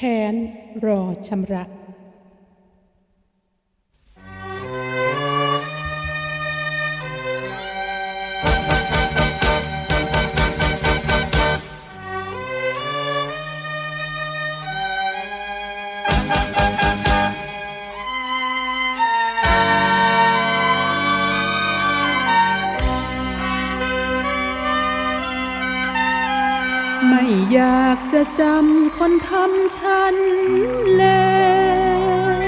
ค้นรอชำระ ไม่อยากจะจำคนทำฉันแล้ว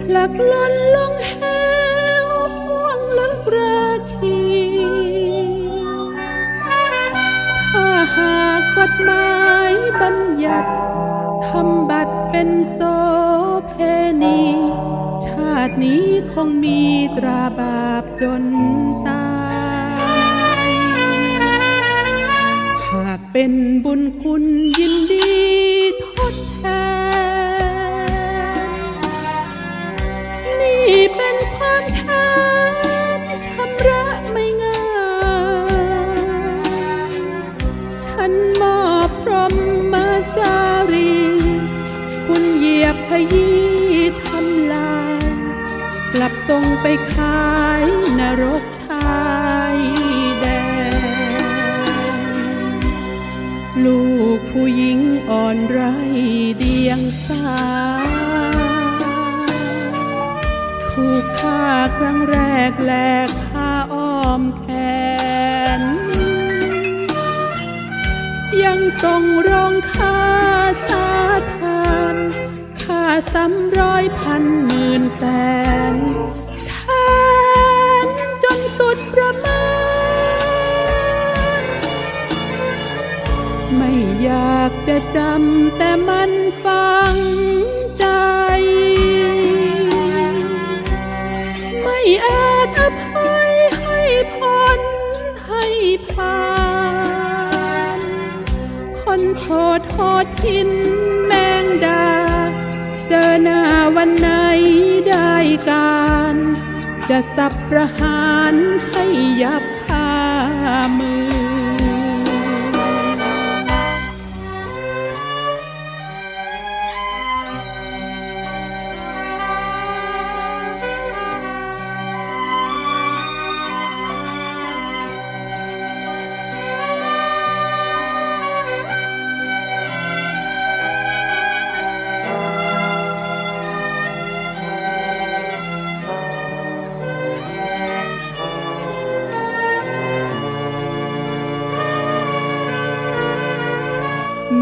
ผลักหล่นลงเหวห่วงลึกราคีถ้าหากกฎหมายบัญญัติทำบัตรเป็นโสเพณี ชาตินี้คงมีตราบาปจนตาย เป็นบุญคุณยินดีทดแทน นี่เป็นความแค้นชำระไม่ง่ายฉันมอบพรหมจารี คุณเหยียบขยี้ทำลาย กลับส่งไปขา ไรเดียงสา ถูกฆ่าครั้งแรกแหลกผ้าอ้อมแขน ยังส่งร้องค่าสาทานค่าซ้ำร้อยพันหมื่นแสนแทนจนสุดประมา อยากจะจำแต่มันฝังใจ ไม่อาจอภัยให้พ้นให้ผ่าน คนโฉดโหดหินแมงดา เจอหน้าวันไหนได้การ จะสับประหารให้ยับคามือ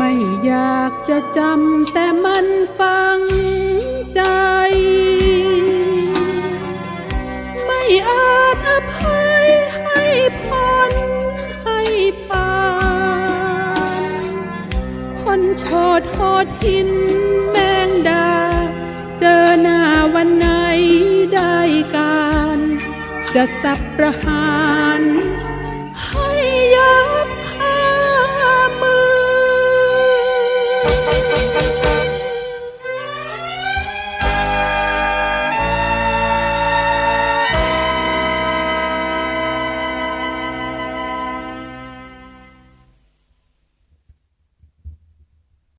ไม่อยากจะจำแต่มันฝังใจ ไม่อาจอภัยให้พ้นให้ปานคนโฉดโหดหินแมงดา เจอหน้าวันไหนได้การ จะสับประหาร